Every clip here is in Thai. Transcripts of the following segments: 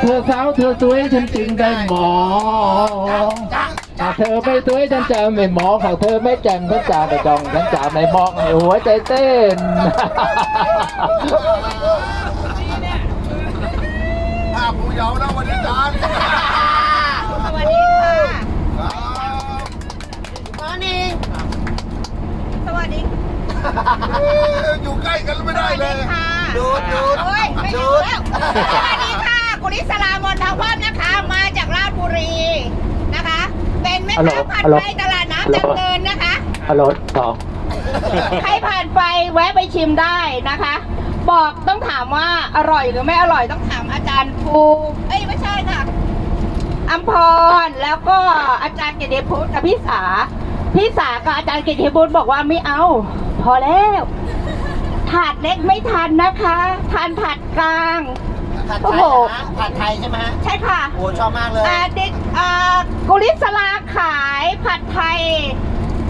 เธอสาวเธอสวยฉันจึงได้มองถ้าเธอไม่สวยฉันจะไม่มองหากเธอไม่แจ่มฉันจะไม่จ้องฉันจะไม่มองให้หัวใจเต้นภาพผู้เยาว์นะวันนี้จานสวัสดีค่ะมอร์นิ่งสวัสดี อยู่ใกล้กันไม่ได้เลยค่ะดูด สวัสดีค่ะกุลิสลามนทวัฒน์นะคะ มาจากราชบุรีนะคะ เป็นแม่ฮัลโหลค้าผัดฮัลโหลไทยตลาดน้ำจังเนินนะคะ ฮัลโหลสองใครผ่านไปแวะไปชิมได้นะคะ บอกต้องถามว่าอร่อยหรือไม่อร่อยต้องถามอาจารย์ภูเอ้ยไม่ใช่ค่ะอัมพรแล้วก็อาจารย์เกยรติพุทธกับพี่สาพี่สากับอาจารย์เกยรติพุทธบอกว่าไม่เอา พอแล้วถาดเล็กไม่ทันนะคะ ทานถาดกลาง ผัดโอ้ไทโหยนะผัดไทยใช่ไหมฮะใช่ค่ะโอ้ชอบมากเลย อ่าดิอ่ากุลิสลาขายผัดไทย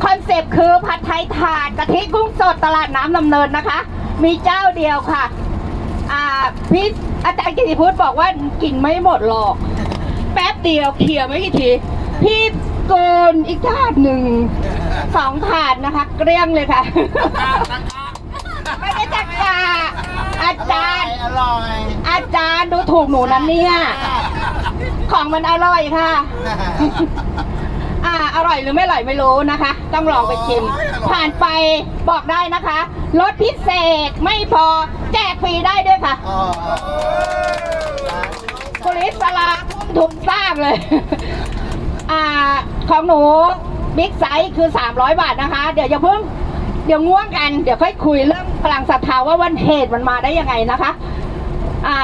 คอนเซปต์คือผัดไทยถาดกะทิกุ้งสดตลาดน้ำดำเนินนะคะ มีเจ้าเดียวค่ะอ่าพี่อาจารย์กิติพุทธบอกว่ากินไม่หมดหรอก แป๊บเดียวเคลียร์ไม่กี่ที พี่โกนอีกถาดหนึ่งสองถาดนะคะ เกลี้ยงเลยค่ะ ไม่ได้จักกาอาจารย์ อร่อย อาจารย์ดูถูกหนูนั้นเนี่ยของมันอร่อยค่ะ อ่าอร่อยหรือไม่อร่อยไม่รู้นะคะ ต้องลองไปชิมผ่านไปบอกได้นะคะรสพิเศษไม่พอแจกฟรีได้ด้วยค่ะ อ๋อกุลิสลาทุ่มทุนสร้างเลย อ่า ของหนูบิ๊กไซส์คือ 300 บาทนะคะ เดี๋ยวอย่าเพิ่งเดี๋ยวง่วงกัน เดี๋ยวค่อยคุยเรื่องพลังศรัทธาว่าวันเหตุมันมาได้ยังไงนะคะ อ่า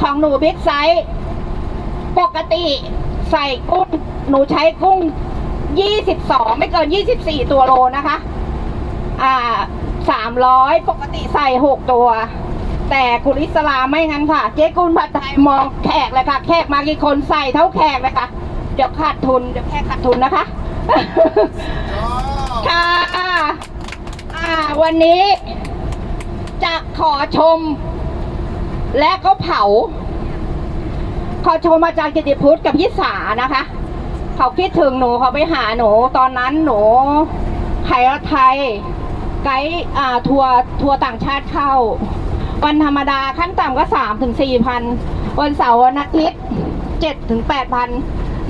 ของหนูบิ๊กไซส์ปกติใส่กุ้ง หนูใช้กุ้ง22ไม่เกิน24ตัวโลนะคะ อ่า300ปกติใส่6ตัว แต่กุลิสลาไม่งั้นค่ะ เจ๊กุลผัดไทยมองแขกเลยค่ะ แขกมากี่คนใส่เท่าแขกเลยค่ะ เดี๋ยวขาดทุน เดี๋ยวแขกขาดทุนนะคะ ค่ะ อ่า วันนี้จะขอชม และก็เผา ขอชมอาจารย์กิติพุทธกับยิสานะคะ เขาคิดถึงหนูเขาไปหาหนู ตอนนั้นหนูขายรถไทย ไกด์อ่าทัวร์ทัวร์ต่างชาติเข้า วันธรรมดาขั้นต่ำก็สามถึงสี่พัน วันเสาร์วันอาทิตย์เจ็ดถึงแปดพัน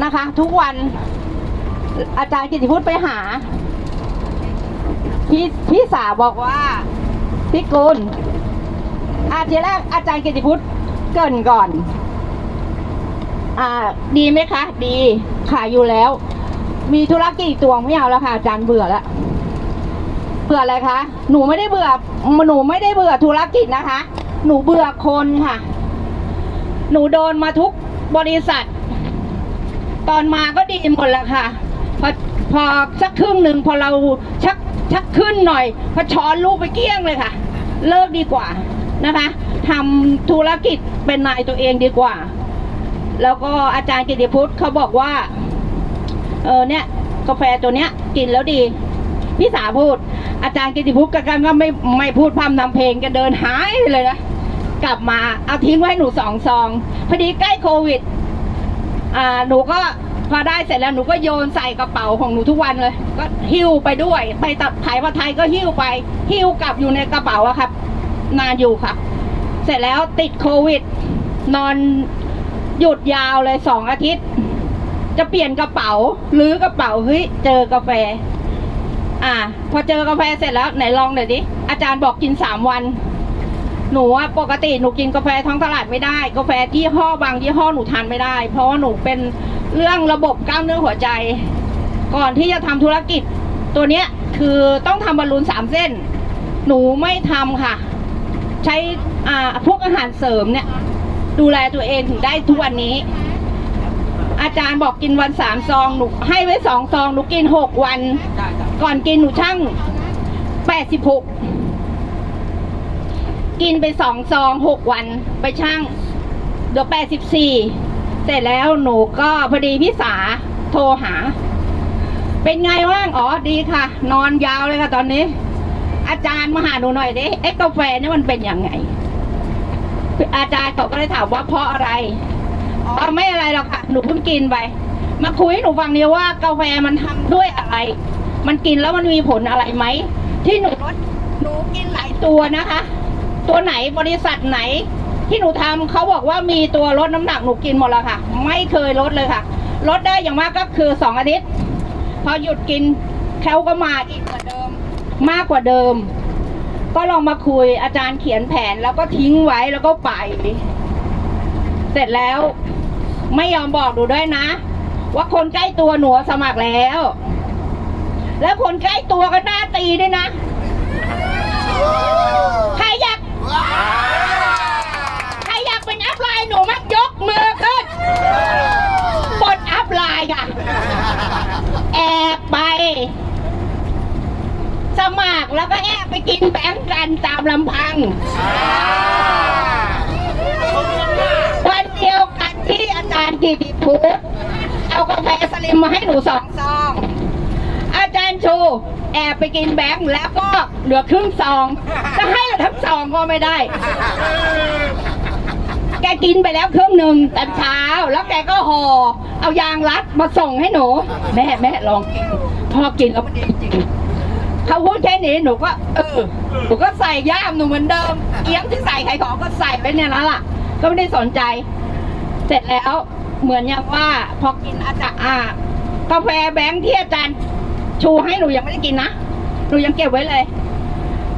นะคะ ทุกวันอาจารย์กิติพุทธไปหา พี่พี่สาวบอกว่าพี่กุลอาทีแรกอาจารย์กิติพุทธเกินก่อน อ่า ดีไหมคะ ดีขายอยู่แล้ว มีธุรกิจตัวไม่เอาแล้วค่ะ อาจารย์เบื่อแล้วเบื่ออะไรคะหนูไม่ได้เบื่อหนูไม่ได้เบื่อธุรกิจนะคะ หนูเบื่อคนค่ะ หนูโดนมาทุกบริษัท ตอนมาก็ดีหมดแหละค่ะพอ พอสักครึ่งหนึ่งพอเราชักชักขึ้นหน่อยพอช้อนลูกไปเกี้ยงเลยค่ะ เลิกดีกว่านะคะทำธุรกิจเป็นนายตัวเองดีกว่า แล้วก็อาจารย์กิติพุทธเขาบอกว่า เออเนี่ยกาแฟตัวเนี้ยกินแล้วดี พี่สาพูด อาจารย์กิติพุทธก็ก็ไม่ไม่พูดพร่ำทำเพลงก็เดินหายเลยนะกลับมาเอาทิ้งไว้ให้หนูสองซอง พอดีใกล้โควิด อ่าหนูก็ พอได้เสร็จแล้วหนูก็โยนใส่กระเป๋าของหนูทุกวันเลย ก็หิ้วไปด้วย ไปตัดขายผัดไทยก็หิ้วไป หิ้วกลับอยู่ในกระเป๋าอะครับ นานอยู่ค่ะ เสร็จแล้วติดโควิด นอนหยุดยาวเลยสองอาทิตย์ จะเปลี่ยนกระเป๋าหรือกระเป๋าเฮ้ยเจอกาแฟ อ่า พอเจอกาแฟเสร็จแล้วไหนลองหน่อยดิอาจารย์บอกกินสามวัน หนูอะปกติหนูกินกาแฟท้องตลาดไม่ได้ กาแฟยี่ห้อบางยี่ห้อหนูทานไม่ได้ เพราะว่าหนูเป็นเรื่องระบบกล้ามเนื้อหัวใจ ก่อนที่จะทำธุรกิจ ตัวเนี้ยคือต้องทำบอลลูนสามเส้น หนูไม่ทำค่ะ ใช้อ่าพวกอาหารเสริมเนี่ยดูแลตัวเองถึงได้ทุกวันนี้ อาจารย์บอกกินวันสามซองหนูให้ไว้สองซองหนูกินหกวัน ก่อนกินหนูช่างแปดสิบหก กินไปสองซองหกวันไปช่างเดี๋ยวแปดสิบสี่เสร็จแล้วหนูก็พอดีพี่สาโทรหา เป็นไงว่างอ๋อดีค่ะ นอนยาวเลยค่ะตอนนี้ อาจารย์มาหาหนูหน่อยดิเอ๊ะกาแฟนี่มันเป็นยังไง อาจารย์เขาก็เลยถามว่าเพราะอะไรอ๋อไม่อะไรหรอกค่ะ หนูเพิ่งกินไป มาคุยให้หนูฟังเดียวว่ากาแฟมันทำด้วยอะไร มันกินแล้วมันมีผลอะไรไหมที่หนูลดหนูกินหลายตัวนะคะ ตัวไหนบริษัทไหน ที่หนูทำเขาบอกว่ามีตัวลดน้ำหนักหนูกินหมดแล้วค่ะ ไม่เคยลดเลยค่ะ ลดได้อย่างมากก็คือสองอาทิตย์พอหยุดกินเขาก็มาอีกกว่าเดิม มากกว่าเดิม ก็ลองมาคุยอาจารย์เขียนแผนแล้วก็ทิ้งไว้แล้วก็ไป เสร็จแล้วไม่ยอมบอกหนูด้วยนะ ว่าคนใกล้ตัวหนูสมัครแล้ว แล้วคนใกล้ตัวก็หน้าตีด้วยนะ ใคร ใครอยากเป็นอัพไลน์หนูมักยกมือขึ้นบนอัพไลน์ค่ะ แอบไป สมัครแล้วก็แอบไปกินแบงก์กันตามลำพัง วันเดียวกันที่อาจารย์กิติภูมิเอากาแฟสลิมมาให้หนูสองซอง จารย์ชูแอบไปกินแบงค์แล้วก็เหลือครึ่งซอง จะให้เหลือทั้งซองก็ไม่ได้ แกกินไปแล้วครึ่งหนึ่งตอนเช้า แล้วแกก็ห่อเอายางรัดมาส่งให้หนู แม่แม่ลองกินพอกินแล้วมันดีจริงเขาพูดแค่นี้หนูก็เออหนูก็ใส่ย่ามหนูเหมือนเดิมเอียงที่ใส่ไข่ของก็ใส่ไปเนี่ยแล้วล่ะก็ไม่ได้สนใจ เสร็จแล้วเหมือนอย่างว่าพอกินอาจารย์อ่ากาแฟแบงค์ที่อาจารย์ ชูให้หนูยังไม่ได้กินนะ หนูยังเก็บไว้เลย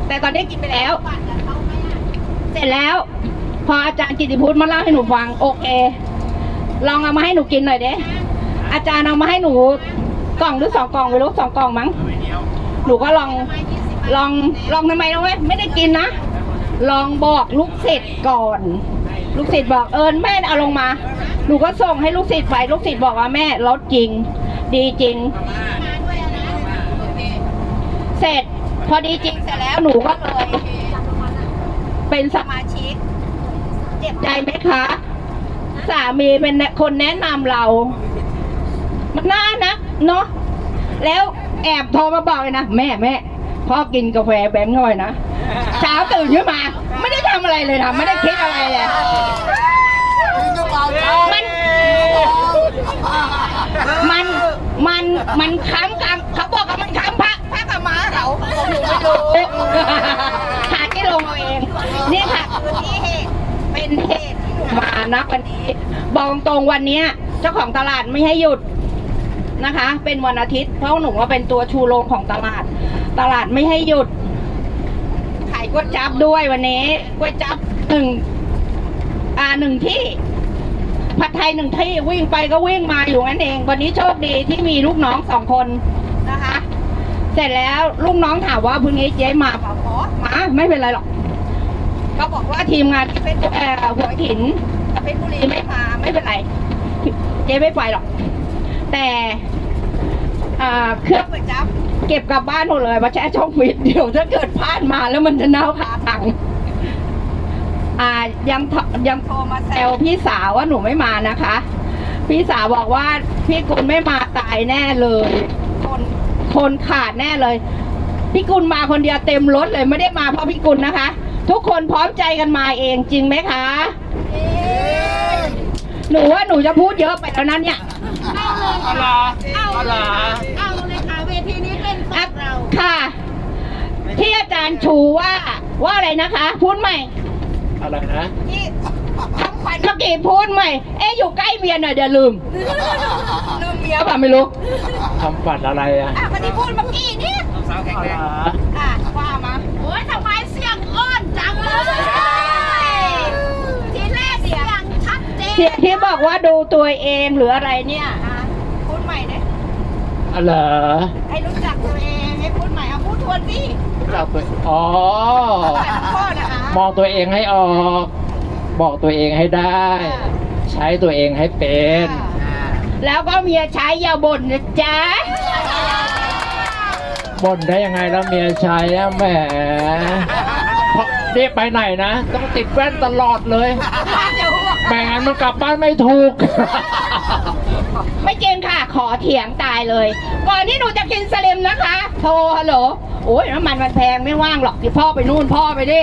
แต่ตอนนี้กินไปแล้ว เสร็จแล้ว พออาจารย์กิติพุทธมาเล่าให้หนูฟัง โอเค ลองเอามาให้หนูกินหน่อยเด้อาจารย์เอามาให้หนูกล่องหรือสองกล่องไม่รู้สองกล่องมั้ง หนูก็ลองลองลองทำไมรู้ไหมไม่ได้กินนะ ลองบอกลูกศิษย์ก่อน ลูกศิษย์บอกเอิญแม่เอาลงมา หนูก็ส่งให้ลูกศิษย์ไปลูกศิษย์บอกว่าแม่ลดจริง ดีจริง เสร็จพอดีจริงเสร็จแล้วหนูก็เลยเป็นสมาชิก เจ็บใจไหมคะ สามีเป็นคนแนะนำเรา มันน่านะเนาะแล้วแอบโทรมาบอกเลยนะ แม่แม่พ่อกินกาแฟแบงค์หน่อยนะเช้าตื่นขึ้นมา ไม่ได้ทำอะไรเลยนะไม่ได้คิดอะไรเลยจริงหรือเปล่าจ๊ะมันมันมันมันค้ำกันเขาบอกว่ามันค้ำพระ พระกับม้าเขาหนูไม่รู้หาที่ลงเอาเอง นี่ค่ะคือที่เหตุเป็นเหตุที่หนูมานะวันนี้ บอกตรงวันเนี้ย เจ้าของตลาดไม่ให้หยุดนะคะ เป็นวันอาทิตย์ เพราะหนูว่าเป็นตัวชูโรงของตลาด ตลาดไม่ให้หยุด ขายก๋วยจั๊บด้วยวันนี้ก๋วยจั๊บหนึ่งอ่าหนึ่งที่ผัดไทยหนึ่งที่วิ่งไปก็วิ่งมาอยู่นั่นเอง วันนี้โชคดีที่มีลูกน้องสองคน เสร็จแล้วลูกน้องถามว่าพรุ่งนี้เจ๊มาเปล่าขอมาไม่เป็นไรหรอกก็บอกว่าทีมงานที่เป็นเอ่อหัวหินเพชรบุรีไม่มาไม่เป็นไร เจ๊ไม่ไปหรอก แต่อ่าเครื่องประจับเก็บกลับบ้านหมดเลยมาแช่ช่องฟิตเดี๋ยวถ้าเกิดพลาดมาแล้วมันจะเน่าคาถังอ่ายังยังโทรมาแซวพี่สาวว่าหนูไม่มานะคะ พี่สาวบอกว่าพี่กุลไม่มาตายแน่เลย คนคนขาดแน่เลย พี่กุลมาคนเดียวเต็มรถเลยไม่ได้มาเพราะพี่กุลนะคะ ทุกคนพร้อมใจกันมาเองจริงไหมคะหนูว่าหนูจะพูดเยอะไปแล้วนั้นเนี่ยเอาล่ะเอาล่ะเอาเลยค่ะเวทีนี้เป็นของเราค่ะ ที่อาจารย์ชูว่าว่าอะไรนะคะ พูดใหม่อะไรนะที่ทำ ขวัญเมื่อกี้พูดใหม่ เอ๊ะอยู่ใกล้เมียหน่อยเดี๋ยวลืมลืมเมียป่ะไม่รู้ทำฝันอะไรอะอะวันนี้พูดเมื่อกี้นี่เอาล่ะอะว่ามาโอ้ยทำไมเสียงอ้อนจังเลยทีแรกเสียงชัดเจนเสียงที่บอกว่าดูตัวเองหรืออะไรเนี่ยอะพูดใหม่เนี่ยอะไรให้รู้จักตัวเองให้พูดใหม่เอาพูดทวนสิจับตัวอ๋อพ่อนะคะมองตัวเองให้ออก บอกตัวเองให้ได้ ใช้ตัวเองให้เป็น แล้วก็เมียใช้อยาบ่นนะจ๊ะบ่นได้ยังไงแล้วเมียใช้อะแหมเพราะเรียกไปไหนนะ ต้องติดแว่นตลอดเลยแม่งั้นมันกลับบ้านไม่ถูก ไม่จริงค่ะ ขอเถียงตายเลย ก่อนที่หนูจะกินสลิมนะคะ โทรฮัลโหล โอ้ยน้ำมันมันแพงไม่ว่างหรอกที่พ่อไปนู่นพ่อไปดิ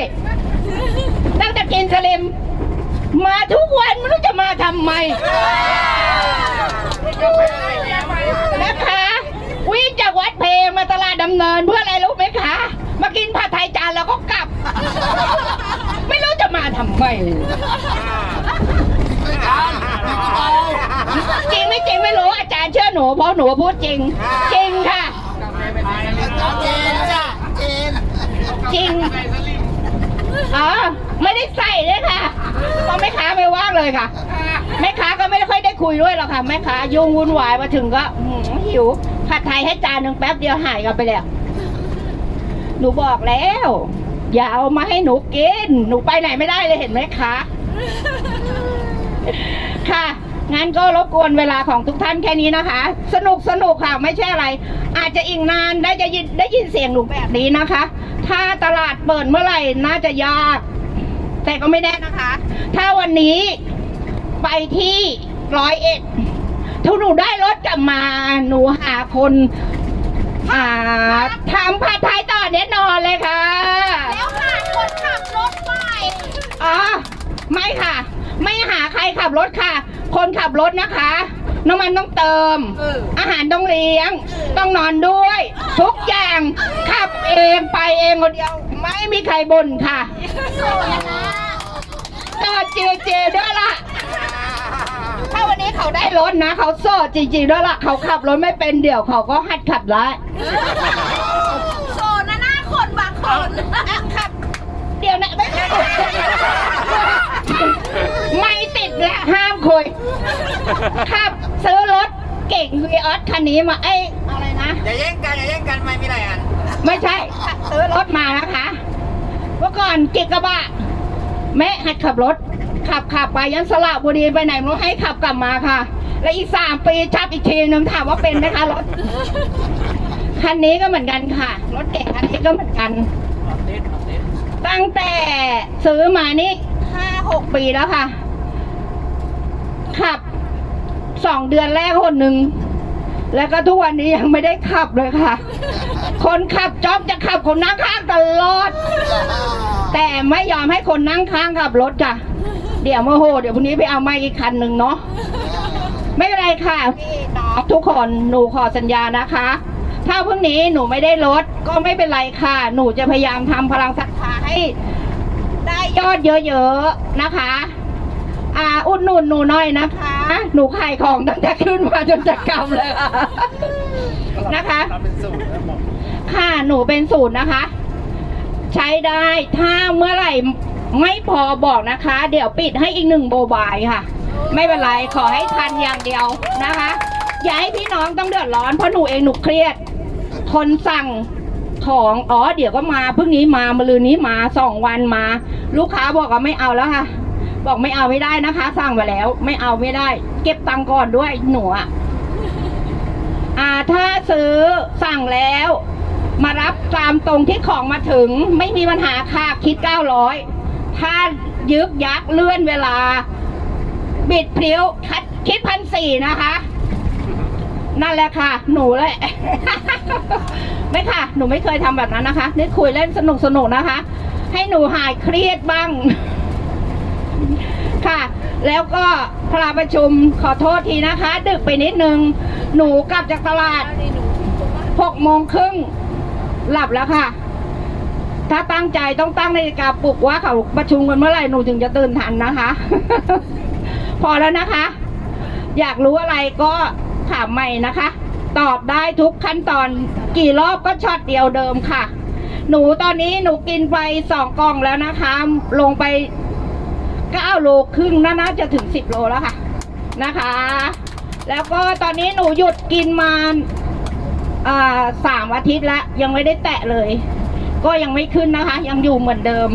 ตั้งแต่กินสลิม ทำไมนะคะ วิ่งจากวัดเพลงมาตลาดดำเนินเพื่ออะไรรู้ไหมคะ มากินผัดไทยจานแล้วก็กลับ ไม่รู้จะมาทำไมจริงไม่จริงไม่รู้อาจารย์เชื่อหนูเพราะหนูพูดจริง จริงค่ะเจนจ้ะเจนจริงอ๋อ ไม่ได้ใส่เลยค่ะเพราะแม่ค้าไม่ว่างเลยค่ะ แม่ค้าก็ไม่ค่อยได้คุยด้วยหรอกค่ะ แม่ค้ายุ่งวุ่นวายมาถึงก็หืมหิวผัดไทยให้จานหนึ่งแป๊บเดียวหายกันไปแล้วหนูบอกแล้ว อย่าเอามาให้หนูกิน หนูไปไหนไม่ได้เลยเห็นไหมคะค่ะงั้นก็รบกวนเวลาของทุกท่านแค่นี้นะคะ สนุกสนุกค่ะไม่ใช่อะไร อาจจะอีกนานได้จะยินได้ยินเสียงหนูแบบนี้นะคะ ถ้าตลาดเปิดเมื่อไหร่น่าจะยาก แต่ก็ไม่แน่นะคะ ถ้าวันนี้ไปที่ร้อยเอ็ดถ้าหนูได้รถกลับมาหนูหาคนอ่าทำผัดไทยต่อแน่นอนเลยค่ะแล้วหาคนขับรถไปอ๋อไม่ค่ะ ไม่หาใครขับรถค่ะ คนขับรถนะคะน้ำมันต้องเติม อาหารต้องเลี้ยง ต้องนอนด้วย ทุกอย่างขับเองไปเองคนเดียว ไม่มีใครบ่นค่ะจอด เจเจด้วยล่ะ ถ้าวันนี้เขาได้รถนะ เขาโสดจริงๆด้วยล่ะ เขาขับรถไม่เป็นเดี๋ยวเขาก็หัดขับได้โซนนะหน้าคนบางคนขับ เดี๋ยวนะไม่ติดไม่ติดและห้ามคุยขับซื้อรถเก่งวีออสคันนี้มาไอ้อะไรนะ อย่าแย่งกันอย่าแย่งกันไม่มีอะไรอัน ไม่ใช่ ซื้อรถมานะคะ เมื่อก่อนเกิกกระบะ แม่หัดขับรถ ขับขับไปยันสระบุรีไปไหนไม่รู้ให้ขับกลับมาค่ะ แล้วอีกสามปีชับอีกทีนึงถามว่าเป็นไหมคะรถคันนี้ก็เหมือนกันค่ะ รถเก่งคันนี้ก็เหมือนกัน ตั้งแต่ซื้อมานี่ห้าหกปีแล้วค่ะ ขับสองเดือนแรกคนหนึ่ง แล้วก็ทุกวันนี้ยังไม่ได้ขับเลยค่ะ คนขับจ๊อบจะขับคนนั่งข้างตลอด แต่ไม่ยอมให้คนนั่งข้างขับรถค่ะ เดี๋ยวโมโห เดี๋ยวพรุ่งนี้ไปเอาไมาอีกคันหนึ่งเนาะ ไม่เป็นไรค่ะ ทุกคนหนูขอสัญญานะคะ ถ้าพรุ่งนี้หนูไม่ได้ลดก็ไม่เป็นไรค่ะ หนูจะพยายามทำพลังศรัทธาให้ได้ยอดเยอะๆนะคะ อ่าอุดหนุนหนูหน่อยนะคะ หนูขายของตั้งแต่ขึ้นมาจนจะกำเลยค่ะนะคะค่ะหนูเป็นศูนย์นะคะ ใช้ได้ถ้าเมื่อไหร่ไม่พอบอกนะคะ เดี๋ยวปิดให้อีกหนึ่งโบบายค่ะ ไม่เป็นไรขอให้ทันอย่างเดียวนะคะ อย่าให้พี่น้องต้องเดือดร้อนเพราะหนูเองหนูเครียด คนสั่งของอ๋อเดี๋ยวก็มาพรุ่งนี้มามาลืนนี้มาสองวันมา ลูกค้าบอกว่าไม่เอาแล้วค่ะ บอกไม่เอาไม่ได้นะคะ สั่งไปแล้ว ไม่เอาไม่ได้ เก็บตังค์ก่อนด้วยหนูอะอ่าถ้าซื้อสั่งแล้ว มารับตามตรงที่ของมาถึง ไม่มีปัญหาค่ะคิดเก้าร้อยถ้ายึกยักเลื่อนเวลา บิดพลิ้วคัดคิดพันสี่นะคะ นั่นแหละค่ะ หนูเลย ไม่ค่ะ หนูไม่เคยทำแบบนั้นนะคะ นี่คุยเล่นสนุกสนุกนะคะ ให้หนูหายเครียดบ้าง ค่ะ แล้วก็พลาประชุมขอโทษทีนะคะ ดึกไปนิดนึง หนูกลับจากตลาดหกโมงครึ่งหลับแล้วค่ะ ถ้าตั้งใจต้องตั้งนาฬิกาปลุกว่าเขาประชุมกันเมื่อไหร่หนูถึงจะตื่นทันนะคะ พอแล้วนะคะ อยากรู้อะไรก็ถามใหม่นะคะ ตอบได้ทุกขั้นตอนกี่รอบก็ช็อตเดียวเดิมค่ะ หนูตอนนี้หนูกินไปสองกล่องแล้วนะคะ ลงไป เก้าโลครึ่งน่าจะถึงสิบโลแล้วค่ะนะคะ แล้วก็ตอนนี้หนูหยุดกินมาอ่าสามอาทิตย์แล้วยังไม่ได้แตะเลย ก็ยังไม่ขึ้นนะคะ ยังอยู่เหมือนเดิม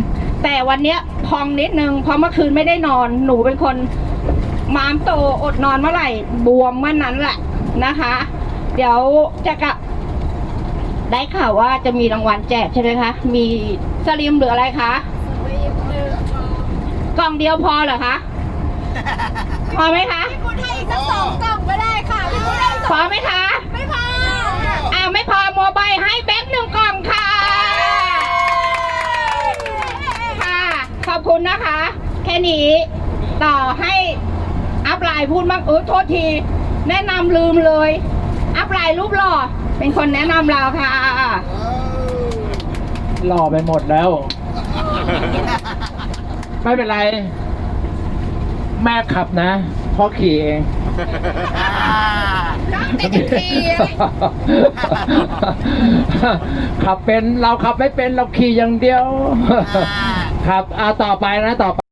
แต่วันนี้พองนิดนึงเพราะเมื่อคืนไม่ได้นอนหนูเป็นคนมามโตอดนอนเมื่อไหร่บวมเมื่อนั้นแหละนะคะ เดี๋ยวจะกะได้ข่าวว่าจะมีรางวัลแจกใช่ไหมคะ มีสลิมหรืออะไรคะ กล่องเดียวพอเหรอคะ พอไหมคะ คุณให้อีกสักสองกล่องก็ได้ค่ะพี่คุณให้สพองอไหมคะ ไม่พออ่าไม่พอโมบายให้แบงค์หนึ่งกล่องค่ะ ค่ะ ขอบคุณนะคะ แค่นี้ ต่อให้อัพไลน์พูดมากเออโทษที แนะนำลืมเลย อัพไลน์รูปหล่อ เป็นคนแนะนำเราค่ะ หล่อไปหมดแล้ว ไม่เป็นไร แม่ขับนะพ่อขี่เอง น้องแต่จะขี่เลยขับเป็นเราขับไม่เป็นเราขี่อย่างเดียว ครับอ่าต่อไปนะต่อไป